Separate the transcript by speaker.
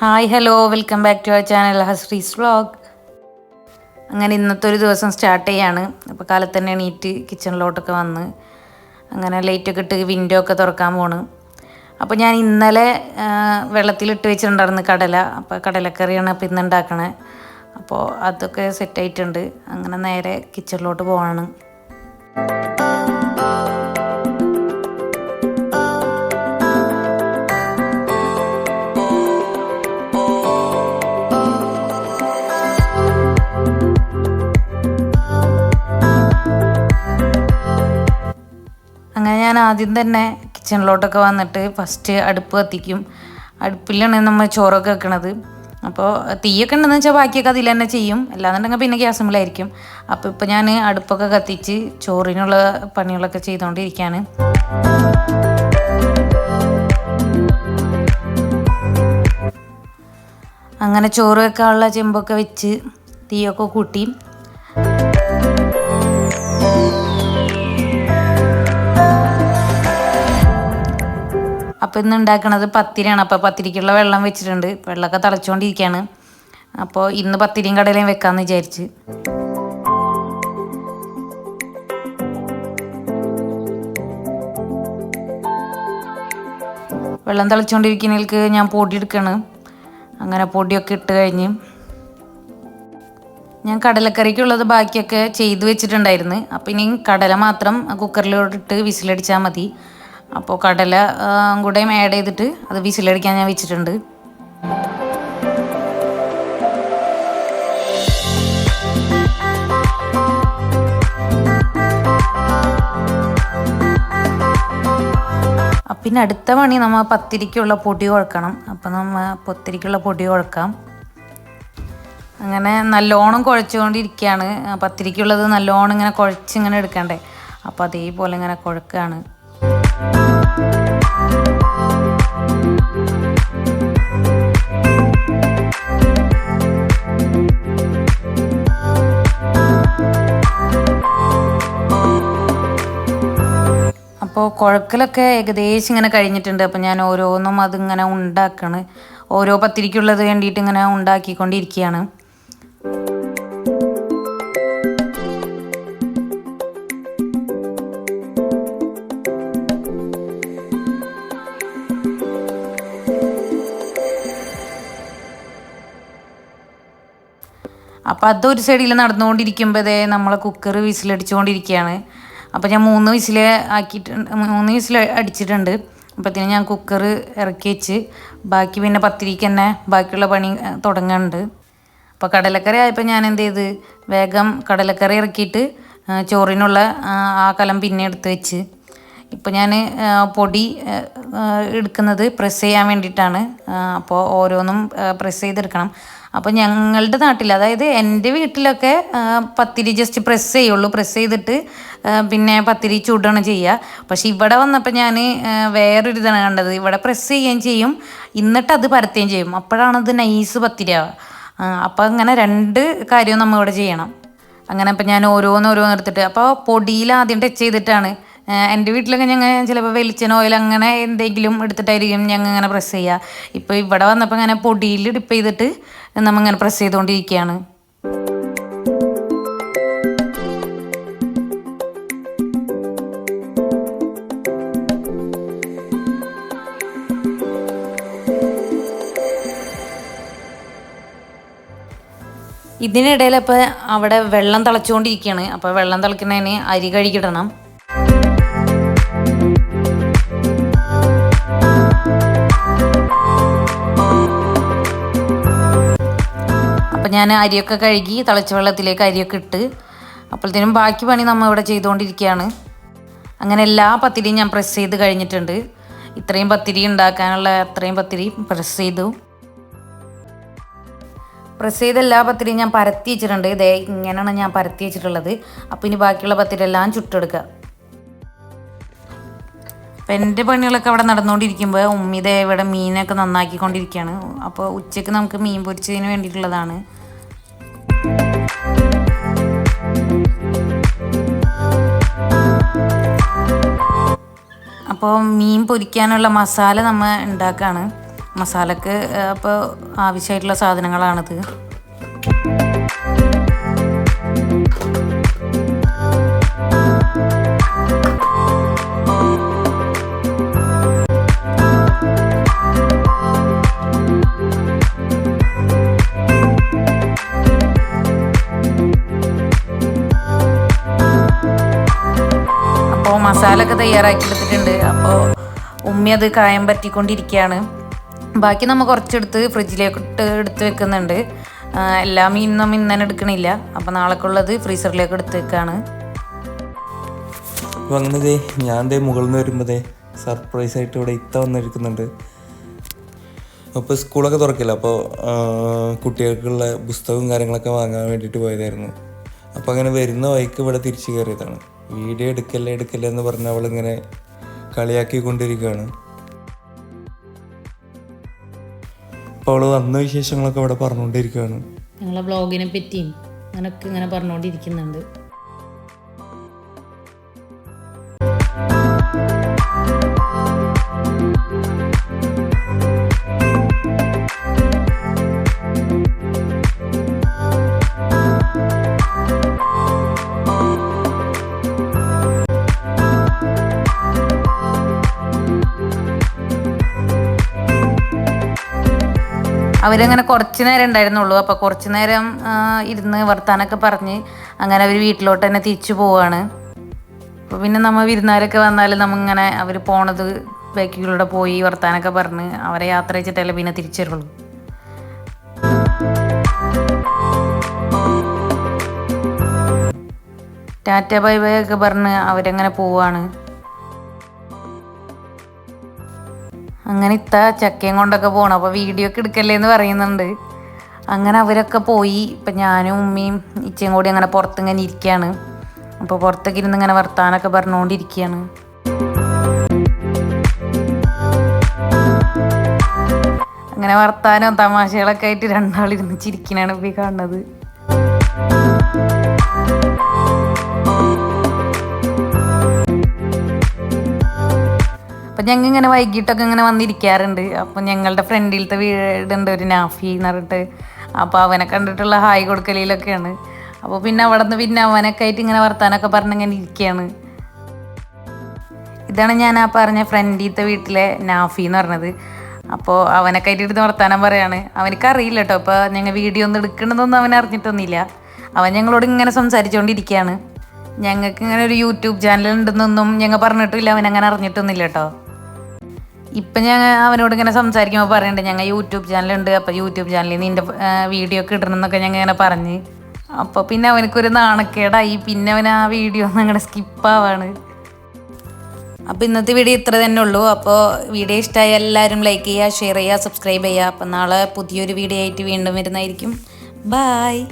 Speaker 1: Hi hello welcome back to our channel Hasree's vlog. അങ്ങനെ ഇന്നത്തെ ഒരു ദിവസം സ്റ്റാർട്ട് ചെയ്യാണ്. അപ്പോൾ കാലത്ത് തന്നെ എണീറ്റ് കിച്ചണിലോട്ടൊക്കെ വന്ന് അങ്ങനെ ലൈറ്റൊക്കെ ഇട്ട് വിൻഡോ ഒക്കെ തുറക്കാൻ പോണ്. അപ്പോൾ ഞാൻ ഇന്നലെ വെള്ളത്തിലിട്ട് വെച്ചിട്ടുണ്ടായിരുന്നു കടല. അപ്പോൾ കടലക്കറിയാണ് അപ്പോൾ ഇന്ന് ഉണ്ടാക്കണേ അപ്പോൾ അതൊക്കെ സെറ്റായിട്ടുണ്ട് അങ്ങനെ നേരെ കിച്ചണിലോട്ട് പോവാണ്. ആദ്യം തന്നെ കിച്ചണിലോട്ടൊക്കെ വന്നിട്ട് ഫസ്റ്റ് അടുപ്പ് കത്തിക്കും. അടുപ്പിലാണ് നമ്മൾ ചോറൊക്കെ വെക്കണത്. അപ്പോൾ തീയൊക്കെ ഉണ്ടെന്ന് വെച്ചാൽ ബാക്കിയൊക്കെ അതിൽ തന്നെ ചെയ്യും. അല്ലാന്നുണ്ടെങ്കിൽ പിന്നെ ഗ്യാസ് ഗ്യാസുമ്പിളായിരിക്കും അപ്പോൾ ഇപ്പോൾ ഞാൻ അടുപ്പൊക്കെ കത്തിച്ച് ചോറിനുള്ള പണികളൊക്കെ ചെയ്തുകൊണ്ടിരിക്കുകയാണ് അങ്ങനെ ചോറ് വെക്കാനുള്ള ചെമ്പൊക്കെ വെച്ച് തീയൊക്കെ കൂട്ടി. അപ്പോൾ ഇന്ന് ഉണ്ടാക്കണത് പത്തിരിയാണ്. അപ്പോൾ പത്തിരിക്കുള്ള വെള്ളം വെച്ചിട്ടുണ്ട്. വെള്ളമൊക്കെ തിളച്ചുകൊണ്ടിരിക്കുകയാണ് അപ്പോൾ ഇന്ന് പത്തിരിയും കടലയും വെക്കാമെന്ന് വിചാരിച്ച്. വെള്ളം തിളച്ചുകൊണ്ടിരിക്കുന്നതിലേക്ക് ഞാൻ പൊടി എടുക്കുകയാണ് അങ്ങനെ പൊടിയൊക്കെ ഇട്ട് കഴിഞ്ഞ് ഞാൻ കടലക്കറിക്കുള്ളത് ബാക്കിയൊക്കെ ചെയ്തു വെച്ചിട്ടുണ്ടായിരുന്നു. അപ്പോൾ ഇനി കടല മാത്രം കുക്കറിലോട്ടിട്ട് വിസിലടിച്ചാൽ മതി. അപ്പോൾ കടല കൂടെയും ആഡ് ചെയ്തിട്ട് അത് വിസിലടിക്കാൻ ഞാൻ വെച്ചിട്ടുണ്ട്. പിന്നെ അടുത്ത പണി നമ്മൾ പത്തിരിക്കുള്ള പൊടി കുഴക്കണം. അപ്പം നമ്മൾ പത്തിരിക്കുള്ള പൊടി കുഴക്കാം. അങ്ങനെ നല്ലോണം കുഴച്ചുകൊണ്ടിരിക്കുകയാണ് പത്തിരിക്കുള്ളത് നല്ലോണം ഇങ്ങനെ കുഴച്ച് ഇങ്ങനെ എടുക്കണ്ടേ. അപ്പോൾ അതേപോലെ ഇങ്ങനെ കുഴക്കുകയാണ് അപ്പോൾ കുഴക്കലൊക്കെ ഏകദേശം ഇങ്ങനെ കഴിഞ്ഞിട്ടുണ്ട്. അപ്പോൾ ഞാൻ ഓരോന്നും അതിങ്ങനെ ഉണ്ടാക്കണ്. ഓരോ പത്തിരിക്കുള്ളത് വേണ്ടിയിട്ട് ഇങ്ങനെ ഉണ്ടാക്കിക്കൊണ്ടിരിക്കുകയാണ്. അപ്പോൾ ഒരു സൈഡിൽ നടന്നുകൊണ്ടിരിക്കുമ്പോഴേ നമ്മളെ കുക്കർ വിസിലടിച്ചുകൊണ്ടിരിക്കുകയാണ് അപ്പോൾ ഞാൻ മൂന്ന് വിസിൽ ആക്കിയിട്ട് മൂന്ന് വിസിൽ അടിച്ചിട്ടുണ്ട്. അപ്പോഴത്തേന് ഞാൻ കുക്കർ ഇറക്കി വെച്ച് ബാക്കി പിന്നെ പത്തിരിക്ക് തന്നെ ബാക്കിയുള്ള പണി തുടങ്ങുന്നുണ്ട് അപ്പോൾ കടലക്കറി ആയപ്പോൾ ഞാൻ എന്ത് ചെയ്ത് വേഗം കടലക്കറി ഇറക്കിയിട്ട് ചോറിനുള്ള ആ, കലം പിന്നെ എടുത്ത് വെച്ച്. ഇപ്പോൾ ഞാൻ പൊടി എടുക്കുന്നത് പ്രസ് ചെയ്യാൻ വേണ്ടിയിട്ടാണ്. അപ്പോൾ ഓരോന്നും പ്രസ് ചെയ്തെടുക്കണം. അപ്പോൾ ഞങ്ങളുടെ നാട്ടിൽ അതായത് എന്റെ വീട്ടിലൊക്കെ പത്തിരി ജസ്റ്റ് പ്രസ് ചെയ്യുള്ളൂ. പ്രസ് ചെയ്തിട്ട് പിന്നെ പത്തിരി ചൂടാണ് ചെയ്യുക പക്ഷേ ഇവിടെ വന്നപ്പോൾ ഞാൻ വേറൊരു ഇതാണ് കണ്ടത്. ഇവിടെ പ്രസ് ചെയ്യുകയും ചെയ്യും. എന്നിട്ട് അത് പരത്തുകയും ചെയ്യും. അപ്പോഴാണത് നൈസ് പത്തിരിയാവുക അപ്പോൾ അങ്ങനെ രണ്ട് കാര്യവും നമ്മൾ ഇവിടെ ചെയ്യണം. അങ്ങനെ അപ്പം ഞാൻ ഓരോന്ന് ഓരോന്ന് എടുത്തിട്ട്. അപ്പോൾ പൊടിയിൽ ആദ്യം ടച്ച് ചെയ്തിട്ടാണ്. എന്റെ വീട്ടിലൊക്കെ ഞങ്ങൾ ചിലപ്പോൾ വെളിച്ചെണ്ണ ഓയിൽ അങ്ങനെ എന്തെങ്കിലും എടുത്തിട്ടായിരിക്കും ഞങ്ങൾ ഇങ്ങനെ പ്രസ് ചെയ്യുക ഇപ്പോൾ ഇവിടെ വന്നപ്പോൾ അങ്ങനെ പൊടിയിൽ ഡിപ്പ് ചെയ്തിട്ട് നമ്മൾ ഇങ്ങനെ പ്രസ് ചെയ്തുകൊണ്ടിരിക്കുകയാണ് ഇതിനിടയിൽ അപ്പോൾ അവിടെ വെള്ളം തിളച്ചുകൊണ്ടിരിക്കുകയാണ് അപ്പോൾ വെള്ളം തിളക്കുന്നതിന് അരി കഴുകിടണം ഞാൻ അരിയൊക്കെ കഴുകി തിളച്ച വെള്ളത്തിലേക്ക് അരിയൊക്കെ ഇട്ട് അപ്പോഴത്തേനും ബാക്കി പണി നമ്മൾ ഇവിടെ ചെയ്തുകൊണ്ടിരിക്കുകയാണ്. അങ്ങനെ എല്ലാ പത്തിരിയും ഞാൻ പ്രസ് ചെയ്ത് കഴിഞ്ഞിട്ടുണ്ട്. ഇത്രയും പത്തിരി ഉണ്ടാക്കാനുള്ള അത്രയും പത്തിരി പ്രസ് ചെയ്തു. പ്രസ് ചെയ്ത എല്ലാ പത്തിരിയും ഞാൻ പരത്തി വെച്ചിട്ടുണ്ട്. ഇതേ ഇങ്ങനെയാണ് ഞാൻ പരത്തി വെച്ചിട്ടുള്ളത്. അപ്പോൾ ഇനി ബാക്കിയുള്ള പത്തിരി എല്ലാം ചുട്ടെടുക്കുക അപ്പം എന്റെ പണികളൊക്കെ അവിടെ നടന്നുകൊണ്ടിരിക്കുമ്പോൾ ഉമ്മിതേ ഇവിടെ മീനൊക്കെ നന്നാക്കിക്കൊണ്ടിരിക്കുകയാണ്. അപ്പോൾ ഉച്ചയ്ക്ക് നമുക്ക് മീൻ പൊരിച്ചതിന് വേണ്ടിയിട്ടുള്ളതാണ്. അപ്പോൾ മീൻ പൊരിക്കാനുള്ള മസാല നമ്മൾ ഉണ്ടാക്കുകയാണ് മസാലക്ക് അപ്പോൾ ആവശ്യമായിട്ടുള്ള സാധനങ്ങളാണിത്. തയ്യാറാക്കി എടുത്തിട്ടുണ്ട് അപ്പോൾ ഉമ്മി അത് കായം പറ്റിക്കൊണ്ടിരിക്കുകയാണ്. ബാക്കി നമ്മൾ കുറച്ചെടുത്ത് ഫ്രിഡ്ജിലേക്ക് ഇട്ട് എടുത്ത് വെക്കുന്നുണ്ട്. എല്ലാ മീനും ഇന്നലെ എടുക്കണില്ല. അപ്പോൾ നാളേക്കുള്ളത് ഫ്രീസറിലേക്ക് എടുത്ത് വെക്കുകയാണ്
Speaker 2: അപ്പോൾ അങ്ങനെ ദേ ഞാൻ ദേ മുകളിൽ നിന്ന് വരുമ്പോൾ ദേ സർപ്രൈസ് ആയിട്ട് ഇവിടെ ഇത്ത വന്നിരിക്കുന്നുണ്ട്. അപ്പോൾ സ്കൂളൊക്കെ തുറക്കില്ല. അപ്പോൾ കുട്ടികൾക്കുള്ള പുസ്തകവും കാര്യങ്ങളൊക്കെ വാങ്ങാൻ വേണ്ടിയിട്ട് പോയതായിരുന്നു. അപ്പോൾ അങ്ങനെ വരുന്ന വഴിക്ക് ഇവിടെ തിരിച്ചു കയറിയതാണ്. വീഡിയോ എടുക്കല്ലേ എടുക്കല്ലേ എന്ന് പറഞ്ഞ് അവളിങ്ങനെ കളിയാക്കിക്കൊണ്ടിരിക്കുകയാണ്. അപ്പോൾ അവൾ വന്ന വിശേഷങ്ങളൊക്കെ ഇവിടെ പറഞ്ഞുകൊണ്ടിരിക്കുകയാണ്.
Speaker 1: ഞങ്ങളെ ബ്ലോഗിനെ പറ്റിയും അങ്ങനൊക്കെ ഇങ്ങനെ പറഞ്ഞുകൊണ്ടിരിക്കുന്നുണ്ട്. അവരങ്ങനെ കുറച്ച് നേരം ഉണ്ടായിരുന്നുള്ളൂ. അപ്പോൾ കുറച്ച് നേരം ഇരുന്ന് വർത്താനൊക്കെ പറഞ്ഞ് അങ്ങനെ അവർ വീട്ടിലോട്ട് തന്നെ തിരിച്ചു പോവാണ്. അപ്പോൾ പിന്നെ നമ്മൾ വിരുന്നാരൊക്കെ വന്നാൽ നമ്മിങ്ങനെ അവർ പോണത് ബാക്കിലൂടെ പോയി വർത്താനൊക്കെ പറഞ്ഞ് അവരെ യാത്ര വെച്ചിട്ടല്ലേ പിന്നെ തിരിച്ചു വരുള്ളൂ ടാറ്റ ബൈ ബൈ ഒക്കെ പറഞ്ഞ് അവരങ്ങനെ പോവാണ്. അങ്ങനെ ഇത്ത ചക്കയും കൊണ്ടൊക്കെ പോകണം അപ്പോൾ വീഡിയോ ഒക്കെ എടുക്കല്ലേ എന്ന് പറയുന്നുണ്ട്. അങ്ങനെ അവരൊക്കെ പോയി. ഇപ്പം ഞാനും ഉമ്മയും ഇച്ചയും കൂടി അങ്ങനെ പുറത്തിങ്ങനെ ഇരിക്കുകയാണ് അപ്പോൾ പുറത്തൊക്കെ ഇരുന്ന് ഇങ്ങനെ വർത്താനൊക്കെ പറഞ്ഞുകൊണ്ടിരിക്കുകയാണ് അങ്ങനെ വർത്താനവും തമാശകളൊക്കെ ആയിട്ട് രണ്ടാളിരുന്ന് ചിരിക്കണാണ് ഇപ്പോൾ ഈ കാണുന്നത്. ഞങ്ങൾ ഇങ്ങനെ വൈകിട്ടൊക്കെ ഇങ്ങനെ വന്നിരിക്കാറുണ്ട്. അപ്പം ഞങ്ങളുടെ ഫ്രണ്ടിലത്തെ വീടുണ്ട് ഒരു നാഫി എന്ന് പറഞ്ഞിട്ട്. അപ്പോൾ അവനെ കണ്ടിട്ടുള്ള ഹായ് കൊടുക്കലിലൊക്കെയാണ്. അപ്പോൾ പിന്നെ അവിടെ നിന്ന് പിന്നെ അവനൊക്കെ ആയിട്ട് ഇങ്ങനെ വർത്താനൊക്കെ പറഞ്ഞിങ്ങനെ ഇരിക്കുകയാണ് ഇതാണ് ഞാൻ ആ പറഞ്ഞ ഫ്രണ്ടിലത്തെ വീട്ടിലെ നാഫി എന്ന് പറഞ്ഞത്. അപ്പോൾ അവനെ ആയിട്ട് എടുത്ത് വർത്താനം പറയാണ്. അവനക്ക് അറിയില്ല കേട്ടോ അപ്പോൾ ഞങ്ങൾ വീഡിയോ ഒന്നും എടുക്കണമെന്നൊന്നും അവൻ അറിഞ്ഞിട്ടൊന്നുമില്ല. അവൻ ഞങ്ങളോട് ഇങ്ങനെ സംസാരിച്ചുകൊണ്ടിരിക്കുകയാണ് ഞങ്ങൾക്ക് ഇങ്ങനെ ഒരു യൂട്യൂബ് ചാനൽ ഉണ്ടെന്നൊന്നും ഞങ്ങൾ പറഞ്ഞിട്ടില്ല അവൻ അങ്ങനെ അറിഞ്ഞിട്ടൊന്നുമില്ല കേട്ടോ ഇപ്പം ഞാൻ അവനോട് ഇങ്ങനെ സംസാരിക്കുമ്പോൾ പറയുന്നുണ്ട് ഞങ്ങൾ യൂട്യൂബ് ചാനലുണ്ട് അപ്പോൾ യൂട്യൂബ് ചാനലിൽ നിന്റെ വീഡിയോ ഒക്കെ ഇടണം എന്നൊക്കെ ഞങ്ങൾ ഇങ്ങനെ പറഞ്ഞ്. അപ്പോൾ പിന്നെ അവനക്കൊരു നാണക്കേടായി പിന്നെ അവൻ ആ വീഡിയോ അങ്ങനെ സ്കിപ്പാവാണ് അപ്പോൾ ഇന്നത്തെ വീഡിയോ ഇത്ര തന്നെ ഉള്ളൂ. അപ്പോൾ വീഡിയോ ഇഷ്ടമായ എല്ലാവരും ലൈക്ക് ചെയ്യുക ഷെയർ ചെയ്യുക സബ്സ്ക്രൈബ് ചെയ്യുക. അപ്പോൾ നാളെ പുതിയൊരു വീഡിയോ ആയിട്ട് വീണ്ടും വരുന്നതായിരിക്കും. ബായ്